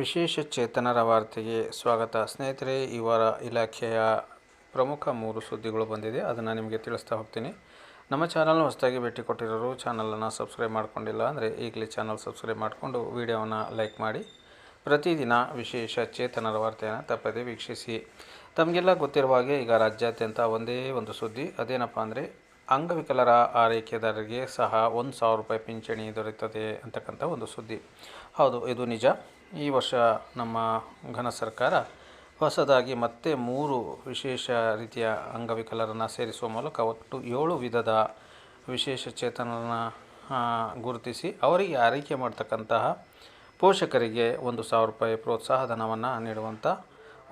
ವಿಶೇಷ ಚೇತನರ ವಾರ್ತೆಗೆ ಸ್ವಾಗತ. ಸ್ನೇಹಿತರೆ, ಈ ವಾರ ಇಲಾಖೆಯ ಪ್ರಮುಖ ಮೂರು ಸುದ್ದಿಗಳು ಬಂದಿದೆ. ಅದನ್ನು ನಿಮಗೆ ತಿಳಿಸ್ತಾ ಹೋಗ್ತೀನಿ. ನಮ್ಮ ಚಾನಲ್ನ ಹೊಸದಾಗಿ ಭೇಟಿ ಕೊಟ್ಟಿರೋರು ಚಾನಲನ್ನು ಸಬ್ಸ್ಕ್ರೈಬ್ ಮಾಡ್ಕೊಂಡಿಲ್ಲ ಅಂದರೆ ಈಗಲೇ ಚಾನಲ್ ಸಬ್ಸ್ಕ್ರೈಬ್ ಮಾಡಿಕೊಂಡು ವಿಡಿಯೋವನ್ನು ಲೈಕ್ ಮಾಡಿ. ಪ್ರತಿದಿನ ವಿಶೇಷ ಚೇತನರ ವಾರ್ತೆಯನ್ನು ತಪ್ಪದೆ ವೀಕ್ಷಿಸಿ. ತಮಗೆಲ್ಲ ಗೊತ್ತಿರುವ ಹಾಗೆ ಈಗ ರಾಜ್ಯಾದ್ಯಂತ ಒಂದೇ ಒಂದು ಸುದ್ದಿ. ಅದೇನಪ್ಪ ಅಂದರೆ, ಅಂಗವಿಕಲರ ಆರೈಕೆದಾರರಿಗೆ ಸಹ ಒಂದು ಸಾವಿರ ರೂಪಾಯಿ ಪಿಂಚಣಿ ದೊರೆಯುತ್ತದೆ ಅಂತಕ್ಕಂಥ ಒಂದು ಸುದ್ದಿ. ಹೌದು, ಇದು ನಿಜ. ಈ ವರ್ಷ ನಮ್ಮ ಘನ ಸರ್ಕಾರ ಹೊಸದಾಗಿ ಮತ್ತೆ ಮೂರು ವಿಶೇಷ ರೀತಿಯ ಅಂಗವಿಕಲರನ್ನು ಸೇರಿಸುವ ಮೂಲಕ ಒಟ್ಟು ಏಳು ವಿಧದ ವಿಶೇಷ ಚೇತನರನ್ನು ಗುರುತಿಸಿ, ಅವರಿಗೆ ಆರೈಕೆ ಮಾಡ್ತಕ್ಕಂತಹ ಪೋಷಕರಿಗೆ ಒಂದು ಸಾವಿರ ರೂಪಾಯಿ ಪ್ರೋತ್ಸಾಹ ಧನವನ್ನು ನೀಡುವಂಥ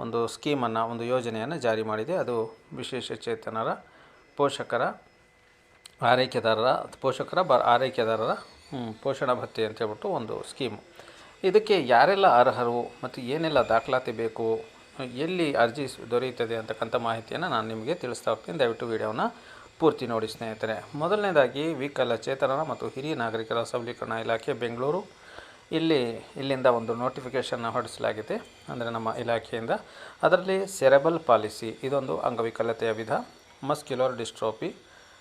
ಒಂದು ಸ್ಕೀಮನ್ನು, ಒಂದು ಯೋಜನೆಯನ್ನು ಜಾರಿ ಮಾಡಿದೆ. ಅದು ವಿಶೇಷ ಚೇತನರ, ಪೋಷಕರ ಆರೈಕೆದಾರರ, ಪೋಷಕರ ಬ, ಆರೈಕೆದಾರರ ಪೋಷಣ ಭತ್ಯೆ ಅಂತ ಹೇಳ್ಬಿಟ್ಟು ಒಂದು ಸ್ಕೀಮ್. ಇದಕ್ಕೆ ಯಾರೆಲ್ಲ ಅರ್ಹರು ಮತ್ತು ಏನೆಲ್ಲ ದಾಖಲಾತಿ ಬೇಕು, ಎಲ್ಲಿ ಅರ್ಜಿ ದೊರೆಯುತ್ತದೆ ಅಂತಕ್ಕಂಥ ಮಾಹಿತಿಯನ್ನು ನಾನು ನಿಮಗೆ ತಿಳಿಸ್ತಾ ಹೋಗ್ತೀನಿ. ದಯವಿಟ್ಟು ವಿಡಿಯೋನ ಪೂರ್ತಿ ನೋಡಿ ಸ್ನೇಹಿತರೆ. ಮೊದಲನೇದಾಗಿ ವಿಕಲಚೇತನರ ಮತ್ತು ಹಿರಿಯ ನಾಗರಿಕರ ಸಬಲೀಕರಣ ಇಲಾಖೆ, ಬೆಂಗಳೂರು. ಇಲ್ಲಿ, ಇಲ್ಲಿಂದ ಒಂದು ನೋಟಿಫಿಕೇಷನ್ನ ಹೊರಡಿಸಲಾಗಿದೆ. ಅಂದರೆ ನಮ್ಮ ಇಲಾಖೆಯಿಂದ. ಅದರಲ್ಲಿ ಸೆರೆಬಲ್ ಪಾಲಿಸಿ ಇದೊಂದು ಅಂಗವಿಕಲತೆಯ ವಿಧ. ಮಸ್ಕ್ಯುಲರ್ ಡಿಸ್ಟ್ರೋಪಿ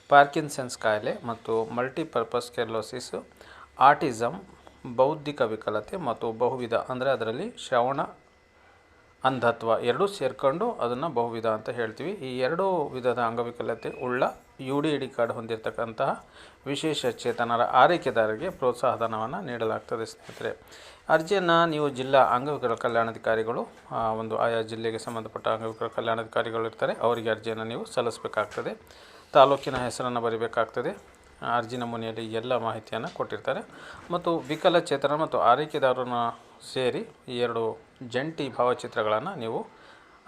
ಪಾರ್ಕಿನ್ಸನ್ಸ್ ಕಾಯಿಲೆ ಮತ್ತು ಮಲ್ಟಿಪರ್ಪಸ್ ಕೆರ್ಲೋಸಿಸ್ ಆಟಿಸಮ್ ಬೌದ್ಧಿಕ ವಿಕಲತೆ ಮತ್ತು ಬಹುವಿಧ. ಅಂದರೆ ಅದರಲ್ಲಿ ಶ್ರವಣ, ಅಂಧತ್ವ ಎರಡೂ ಸೇರಿಕೊಂಡು ಅದನ್ನು ಬಹುವಿಧ ಅಂತ ಹೇಳ್ತೀವಿ. ಈ ಎರಡೂ ವಿಧದ ಅಂಗವಿಕಲತೆ ಉಳ್ಳ ಯು ಡಿ ಡಿ ಕಾರ್ಡ್ ಹೊಂದಿರತಕ್ಕಂತಹ ವಿಶೇಷ ಚೇತನರ ಆರೈಕೆದಾರರಿಗೆ ಪ್ರೋತ್ಸಾಹಧನವನ್ನು ನೀಡಲಾಗ್ತದೆ, ಸ್ನೇಹಿತರೆ. ಅರ್ಜಿಯನ್ನು ನೀವು ಜಿಲ್ಲಾ ಅಂಗವಿಕಲ ಕಲ್ಯಾಣಾಧಿಕಾರಿಗಳು ಒಂದು ಆಯಾ ಜಿಲ್ಲೆಗೆ ಸಂಬಂಧಪಟ್ಟ ಅಂಗವಿಕಲ ಕಲ್ಯಾಣಾಧಿಕಾರಿಗಳು ಇರ್ತಾರೆ. ಅವರಿಗೆ ಅರ್ಜಿಯನ್ನು ನೀವು ಸಲ್ಲಿಸಬೇಕಾಗ್ತದೆ. ತಾಲೂಕಿನ ಹೆಸರನ್ನು ಬರೀಬೇಕಾಗ್ತದೆ. ಅರ್ಜಿ ನಮೂನೆಯಲ್ಲಿ ಎಲ್ಲ ಮಾಹಿತಿಯನ್ನು ಕೊಟ್ಟಿರ್ತಾರೆ. ಮತ್ತು ವಿಕಲಚೇತನ ಮತ್ತು ಆರೈಕೆದಾರರನ್ನು ಸೇರಿ ಎರಡು ಜಂಟಿ ಭಾವಚಿತ್ರಗಳನ್ನು ನೀವು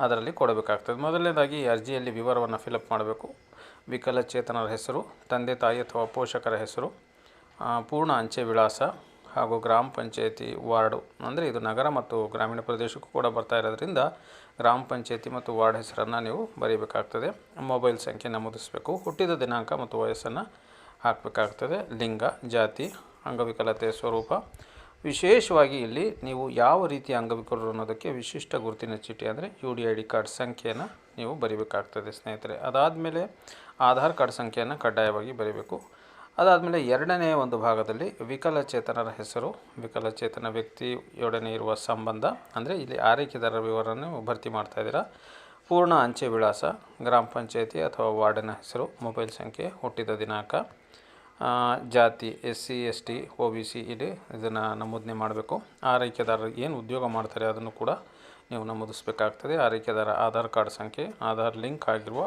ಅದರಲ್ಲಿ ಕೊಡಬೇಕಾಗ್ತದೆ. ಮೊದಲನೇದಾಗಿ ಅರ್ಜಿಯಲ್ಲಿ ವಿವರವನ್ನು ಫಿಲಪ್ ಮಾಡಬೇಕು. ವಿಕಲಚೇತನರ ಹೆಸರು, ತಂದೆ, ತಾಯಿ ಅಥವಾ ಪೋಷಕರ ಹೆಸರು ಪೂರ್ಣ ಅಂಚೆ ವಿಳಾಸ ಹಾಗೂ ಗ್ರಾಮ ಪಂಚಾಯತಿ ವಾರ್ಡು, ಅಂದರೆ ಇದು ನಗರ ಮತ್ತು ಗ್ರಾಮೀಣ ಪ್ರದೇಶಕ್ಕೂ ಕೂಡ ಬರ್ತಾ ಇರೋದ್ರಿಂದ ಗ್ರಾಮ ಪಂಚಾಯತಿ ಮತ್ತು ವಾರ್ಡ್ ಹೆಸರನ್ನು ನೀವು ಬರೀಬೇಕಾಗ್ತದೆ. ಮೊಬೈಲ್ ಸಂಖ್ಯೆ ನಮೂದಿಸಬೇಕು. ಹುಟ್ಟಿದ ದಿನಾಂಕ ಮತ್ತು ವಯಸ್ಸನ್ನು ಹಾಕಬೇಕಾಗ್ತದೆ. ಲಿಂಗ, ಜಾತಿ, ಅಂಗವಿಕಲತೆ, ಸ್ವರೂಪ ವಿಶೇಷವಾಗಿ ಇಲ್ಲಿ ನೀವು ಯಾವ ರೀತಿ ಅಂಗವಿಕಲರು ಅನ್ನೋದಕ್ಕೆ ವಿಶಿಷ್ಟ ಗುರುತಿನ ಚೀಟಿ ಅಂದರೆ U D I D card ಸಂಖ್ಯೆಯನ್ನು ನೀವು ಬರೀಬೇಕಾಗ್ತದೆ, ಸ್ನೇಹಿತರೆ. ಅದಾದಮೇಲೆ ಆಧಾರ್ ಕಾರ್ಡ್ ಸಂಖ್ಯೆಯನ್ನು ಕಡ್ಡಾಯವಾಗಿ ಬರೀಬೇಕು. ಅದಾದಮೇಲೆ ಎರಡನೇ ಒಂದು ಭಾಗದಲ್ಲಿ ವಿಕಲಚೇತನರ ಹೆಸರು, ವಿಕಲಚೇತನ ವ್ಯಕ್ತಿಯೊಡನೆ ಇರುವ ಸಂಬಂಧ, ಅಂದರೆ ಇಲ್ಲಿ ಆರೈಕೆದಾರರ ವಿವರವನ್ನು ಭರ್ತಿ ಮಾಡ್ತಾ ಇದ್ದೀರಾ. ಪೂರ್ಣ ಅಂಚೆ ವಿಳಾಸ, ಗ್ರಾಮ ಪಂಚಾಯಿತಿ ಅಥವಾ ವಾರ್ಡಿನ ಹೆಸರು, ಮೊಬೈಲ್ ಸಂಖ್ಯೆ, ಹುಟ್ಟಿದ ದಿನಾಂಕ ಜಾತಿ S C S T O B C ಇಲ್ಲಿ ಇದನ್ನು ನಮೂದನೆ ಮಾಡಬೇಕು. ಆರೈಕೆದಾರರು ಏನು ಉದ್ಯೋಗ ಮಾಡ್ತಾರೆ ಅದನ್ನು ಕೂಡ ನೀವು ನಮೂದಿಸಬೇಕಾಗ್ತದೆ. ಆರೈಕೆದಾರ ಆಧಾರ್ ಕಾರ್ಡ್ ಸಂಖ್ಯೆ, ಆಧಾರ್ ಲಿಂಕ್ ಆಗಿರುವ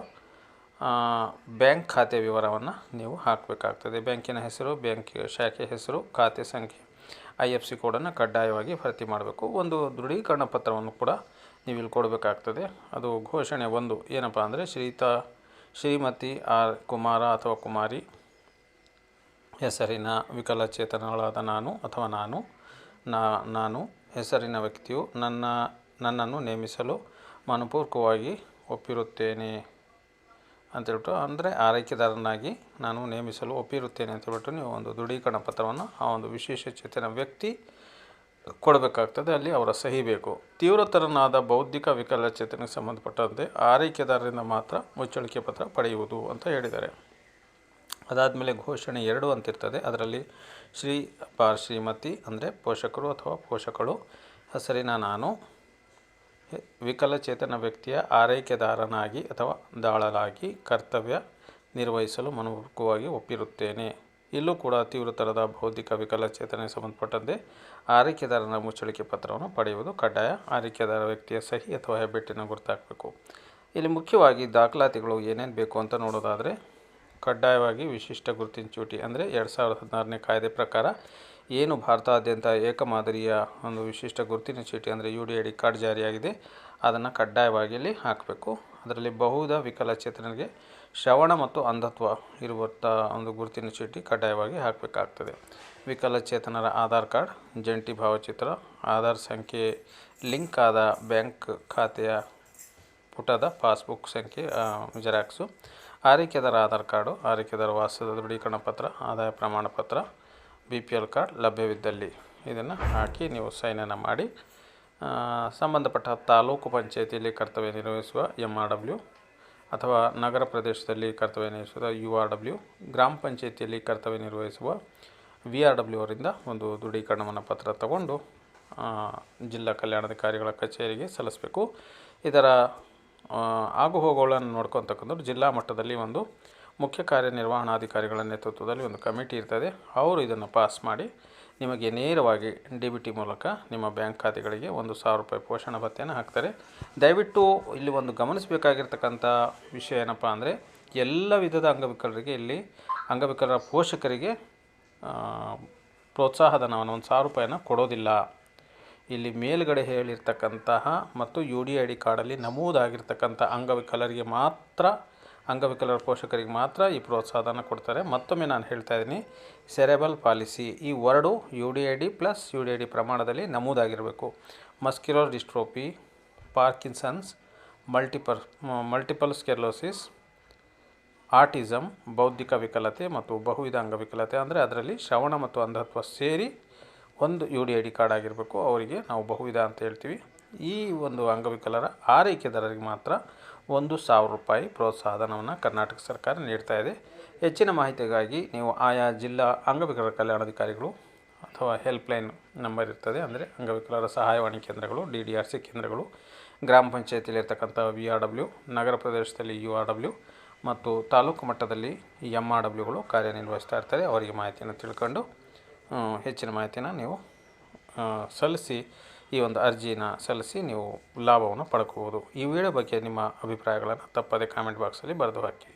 ಬ್ಯಾಂಕ್ ಖಾತೆ ವಿವರವನ್ನು ನೀವು ಹಾಕಬೇಕಾಗ್ತದೆ. ಬ್ಯಾಂಕಿನ ಹೆಸರು, ಬ್ಯಾಂಕ್ ಶಾಖೆ ಹೆಸರು, ಖಾತೆ ಸಂಖ್ಯೆ, ಐ ಎಫ್ ಸಿ ಕೋಡನ್ನು ಕಡ್ಡಾಯವಾಗಿ ಭರ್ತಿ ಮಾಡಬೇಕು. ಒಂದು ದೃಢೀಕರಣ ಪತ್ರವನ್ನು ಕೂಡ ನೀವು ಇಲ್ಲಿ ಕೊಡಬೇಕಾಗ್ತದೆ. ಅದು ಘೋಷಣೆ ಒಂದು. ಏನಪ್ಪ ಅಂದರೆ ಶ್ರೀತಾ, ಶ್ರೀಮತಿ ಆರ್ ಕುಮಾರ ಅಥವಾ ಕುಮಾರಿ ಹೆಸರಿನ ವಿಕಲಚೇತನಗಳಾದ ನಾನು ಅಥವಾ ನಾನು ನಾನು ಹೆಸರಿನ ವ್ಯಕ್ತಿಯು ನನ್ನ, ನನ್ನನ್ನು ನೇಮಿಸಲು ಮನಪೂರ್ವಕವಾಗಿ ಒಪ್ಪಿರುತ್ತೇನೆ ಅಂತೇಳ್ಬಿಟ್ಟು ಅಂದರೆ ಆರೈಕೆದಾರನಾಗಿ ನಾನು ನೇಮಿಸಲು ಒಪ್ಪಿರುತ್ತೇನೆ ಅಂತೇಳ್ಬಿಟ್ಟು ನೀವು ಒಂದು ದೃಢೀಕರಣ ಪತ್ರವನ್ನು ಆ ಒಂದು ವಿಶೇಷ ಚೇತನ ವ್ಯಕ್ತಿ ಕೊಡಬೇಕಾಗ್ತದೆ, ಅಲ್ಲಿ ಅವರ ಸಹಿ ಬೇಕು. ತೀವ್ರತರನಾದ ಬೌದ್ಧಿಕ ವಿಕಲಚೇತನಕ್ಕೆ ಸಂಬಂಧಪಟ್ಟಂತೆ ಆರೈಕೆದಾರರಿಂದ ಮಾತ್ರ ಮುಚ್ಚಳಿಕೆ ಪತ್ರ ಪಡೆಯುವುದು ಅಂತ ಹೇಳಿದ್ದಾರೆ. ಅದಾದಮೇಲೆ ಘೋಷಣೆ ಎರಡು ಅಂತಿರ್ತದೆ. ಅದರಲ್ಲಿ ಶ್ರೀ ಪಾರ್ ಶ್ರೀಮತಿ ಅಂದರೆ ಪೋಷಕರು ಅಥವಾ ಪೋಷಕಳು, ಹೆಸರಿನ ನಾನು ವಿಕಲಚೇತನ ವ್ಯಕ್ತಿಯ ಆರೈಕೆದಾರನಾಗಿ ಅಥವಾ ದಾಳಲಾಗಿ ಕರ್ತವ್ಯ ನಿರ್ವಹಿಸಲು ಮನಮುಖವಾಗಿ ಒಪ್ಪಿರುತ್ತೇನೆ. ಇಲ್ಲೂ ಕೂಡ ತೀವ್ರತರದ ಬೌದ್ಧಿಕ ವಿಕಲಚೇತನೆಗೆ ಸಂಬಂಧಪಟ್ಟಂತೆ ಆರೈಕೆದಾರನ ಮುಚ್ಚಳಿಕೆ ಪತ್ರವನ್ನು ಪಡೆಯುವುದು ಕಡ್ಡಾಯ. ಆರೈಕೆದಾರ ವ್ಯಕ್ತಿಯ ಸಹಿ ಅಥವಾ ಹೆಬ್ಬೆಟ್ಟಿನ ಗುರುತಾಕಬೇಕು ಇಲ್ಲಿ ಮುಖ್ಯವಾಗಿ ದಾಖಲಾತಿಗಳು ಏನೇನು ಬೇಕು ಅಂತ ನೋಡೋದಾದರೆ ಕಡ್ಡಾಯವಾಗಿ ವಿಶಿಷ್ಟ ಗುರುತಿನ ಚೀಟಿ ಅಂದರೆ ಎರಡು ಸಾವಿರದ ಹದಿನಾರನೇ ಕಾಯ್ದೆ ಪ್ರಕಾರ ಏನು ಭಾರತಾದ್ಯಂತ ಏಕಮಾದರಿಯ ಒಂದು ವಿಶಿಷ್ಟ ಗುರುತಿನ ಚೀಟಿ ಅಂದರೆ U D I D card ಜಾರಿಯಾಗಿದೆ. ಅದನ್ನು ಕಡ್ಡಾಯವಾಗಿ ಇಲ್ಲಿ ಹಾಕಬೇಕು. ಅದರಲ್ಲಿ ಬಹುದ ವಿಕಲಚೇತನರಿಗೆ ಶ್ರವಣ ಮತ್ತು ಅಂಧತ್ವ ಇರುವಂಥ ಒಂದು ಗುರುತಿನ ಚೀಟಿ ಕಡ್ಡಾಯವಾಗಿ ಹಾಕಬೇಕಾಗ್ತದೆ. ವಿಕಲಚೇತನರ ಆಧಾರ್ ಕಾರ್ಡ್, ಜಂಟಿ ಭಾವಚಿತ್ರ, ಆಧಾರ್ ಸಂಖ್ಯೆ, ಲಿಂಕ್ ಆದ ಬ್ಯಾಂಕ್ ಖಾತೆಯ ಪುಟದ ಪಾಸ್ಬುಕ್ ಸಂಖ್ಯೆ ಜೆರಾಕ್ಸು ಆರೈಕೆದಾರ ಆಧಾರ್ ಕಾರ್ಡು, ಆರೈಕೆದಾರ ವಾಸದ ದೃಢೀಕರಣ ಪತ್ರ, ಆದಾಯ ಪ್ರಮಾಣ ಪತ್ರ, ಬಿ ಪಿ ಎಲ್ ಕಾರ್ಡ್ ಲಭ್ಯವಿದ್ದಲ್ಲಿ. ಇದನ್ನು ಹಾಕಿ ನೀವು ಸೈನನ್ನು ಮಾಡಿ ಸಂಬಂಧಪಟ್ಟ ತಾಲೂಕು ಪಂಚಾಯತಿಯಲ್ಲಿ ಕರ್ತವ್ಯ ನಿರ್ವಹಿಸುವ ಎಂ ಆರ್ ಡಬ್ಲ್ಯೂ ಅಥವಾ ನಗರ ಪ್ರದೇಶದಲ್ಲಿ ಕರ್ತವ್ಯ ನಿರ್ವಹಿಸುವ ಯು ಆರ್ ಡಬ್ಲ್ಯೂ, ಗ್ರಾಮ ಪಂಚಾಯತಿಯಲ್ಲಿ ಕರ್ತವ್ಯ ನಿರ್ವಹಿಸುವ ವಿ ಆರ್ ಡಬ್ಲ್ಯೂ ಅವರಿಂದ ಒಂದು ದೃಢೀಕರಣವನ್ನು ಪತ್ರ ತಗೊಂಡು ಜಿಲ್ಲಾ ಕಲ್ಯಾಣಾಧಿಕಾರಿಗಳ ಕಚೇರಿಗೆ ಸಲ್ಲಿಸಬೇಕು. ಇದರ ಆ, ಆಗುಹೋಗುಗಳನ್ನು ನೋಡ್ಕೊತಕ್ಕಂಥದ್ದು ಜಿಲ್ಲಾ ಮಟ್ಟದಲ್ಲಿ ಒಂದು ಮುಖ್ಯ ಕಾರ್ಯನಿರ್ವಹಣಾಧಿಕಾರಿಗಳ ನೇತೃತ್ವದಲ್ಲಿ ಒಂದು ಕಮಿಟಿ ಇರ್ತದೆ. ಅವರು ಇದನ್ನು ಪಾಸ್ ಮಾಡಿ ನಿಮಗೆ ನೇರವಾಗಿ ಡಿ ಬಿ ಟಿ ಮೂಲಕ ನಿಮ್ಮ ಬ್ಯಾಂಕ್ ಖಾತೆಗಳಿಗೆ ಒಂದು ಸಾವಿರ ರೂಪಾಯಿ ಪೋಷಣ ಭತ್ಯೆಯನ್ನು ಹಾಕ್ತಾರೆ. ದಯವಿಟ್ಟು ಇಲ್ಲಿ ಒಂದು ಗಮನಿಸಬೇಕಾಗಿರ್ತಕ್ಕಂಥ ವಿಷಯ ಏನಪ್ಪ ಅಂದರೆ ಎಲ್ಲ ವಿಧದ ಅಂಗವಿಕಲರಿಗೆ ಇಲ್ಲಿ ಅಂಗವಿಕಲರ ಪೋಷಕರಿಗೆ ಪ್ರೋತ್ಸಾಹ ಧನವನ್ನು ಒಂದು ಸಾವಿರ ರೂಪಾಯಿನ ಕೊಡೋದಿಲ್ಲ. ಇಲ್ಲಿ ಮೇಲ್ಗಡೆ ಹೇಳಿರ್ತಕ್ಕಂತಹ ಮತ್ತು ಯು ಡಿ ಐ ಡಿ ಕಾರ್ಡಲ್ಲಿ ನಮೂದಾಗಿರ್ತಕ್ಕಂಥ ಅಂಗವಿಕಲರಿಗೆ ಮಾತ್ರ, ಅಂಗವಿಕಲರ ಪೋಷಕರಿಗೆ ಮಾತ್ರ ಈ ಪ್ರೋತ್ಸಾಹನ ಕೊಡ್ತಾರೆ. ಮತ್ತೊಮ್ಮೆ ನಾನು ಹೇಳ್ತಾ ಇದ್ದೀನಿ, ಸೆರೆಬಲ್ ಪಾಲಿಸಿ ಈ word U D I D plus U D I D ಪ್ರಮಾಣದಲ್ಲಿ ನಮೂದಾಗಿರಬೇಕು. Muscular dystrophy Parkinson's multiple multiple sclerosis autism ಬೌದ್ಧಿಕ ವಿಕಲತೆ ಮತ್ತು ಬಹುವಿಧ ಅಂಗವಿಕಲತೆ. ಅಂದರೆ ಅದರಲ್ಲಿ ಶ್ರವಣ ಮತ್ತು ಅಂಧತ್ವ ಸೇರಿ ಒಂದು U D I D card ಆಗಿರಬೇಕು, ಅವರಿಗೆ ನಾವು ಬಹುವಿಧ ಅಂತ ಹೇಳ್ತೀವಿ. ಈ ಒಂದು ಅಂಗವಿಕಲರ ಆರೈಕೆದಾರರಿಗೆ ಮಾತ್ರ ಒಂದು ಸಾವಿರ ರೂಪಾಯಿ ಪ್ರೋತ್ಸಾಹಧನವನ್ನು ಕರ್ನಾಟಕ ಸರ್ಕಾರ ನೀಡ್ತಾ ಇದೆ. ಹೆಚ್ಚಿನ ಮಾಹಿತಿಗಾಗಿ ನೀವು ಆಯಾ ಜಿಲ್ಲಾ ಅಂಗವಿಕಲರ ಕಲ್ಯಾಣಾಧಿಕಾರಿಗಳು ಅಥವಾ ಹೆಲ್ಪ್ಲೈನ್ ನಂಬರ್ ಇರ್ತದೆ, ಅಂದರೆ ಅಂಗವಿಕಲರ ಸಹಾಯವಾಣಿ ಕೇಂದ್ರಗಳು ಡಿ ಡಿ ಆರ್ ಸಿ ಕೇಂದ್ರಗಳು, ಗ್ರಾಮ ಪಂಚಾಯತಿಲಿರ್ತಕ್ಕಂಥ ವಿ ಆರ್ ಡಬ್ಲ್ಯೂ ನಗರ ಪ್ರದೇಶದಲ್ಲಿ ಯು ಆರ್ ಡಬ್ಲ್ಯೂ ಮತ್ತು ತಾಲೂಕು ಮಟ್ಟದಲ್ಲಿ ಎಂ ಆರ್ ಡಬ್ಲ್ಯೂಗಳು ಕಾರ್ಯನಿರ್ವಹಿಸ್ತಾ ಇರ್ತಾರೆ ಅವರಿಗೆ ಮಾಹಿತಿಯನ್ನು ತಿಳ್ಕೊಂಡು ಹೆಚ್ಚಿನ ಮಾಹಿತಿನ ನೀವು ಸಲ್ಲಿಸಿ ಈ ಒಂದು ಅರ್ಜಿನ ಸಲ್ಲಿಸಿ ನೀವು ಲಾಭವನ್ನು ಪಡ್ಕೋಬೋದು. ಈ ವಿಡಿಯೋ ಬಗ್ಗೆ ನಿಮ್ಮ ಅಭಿಪ್ರಾಯಗಳನ್ನು ತಪ್ಪದೇ ಕಾಮೆಂಟ್ ಬಾಕ್ಸಲ್ಲಿ ಬರೆದು ಹಾಕಿ.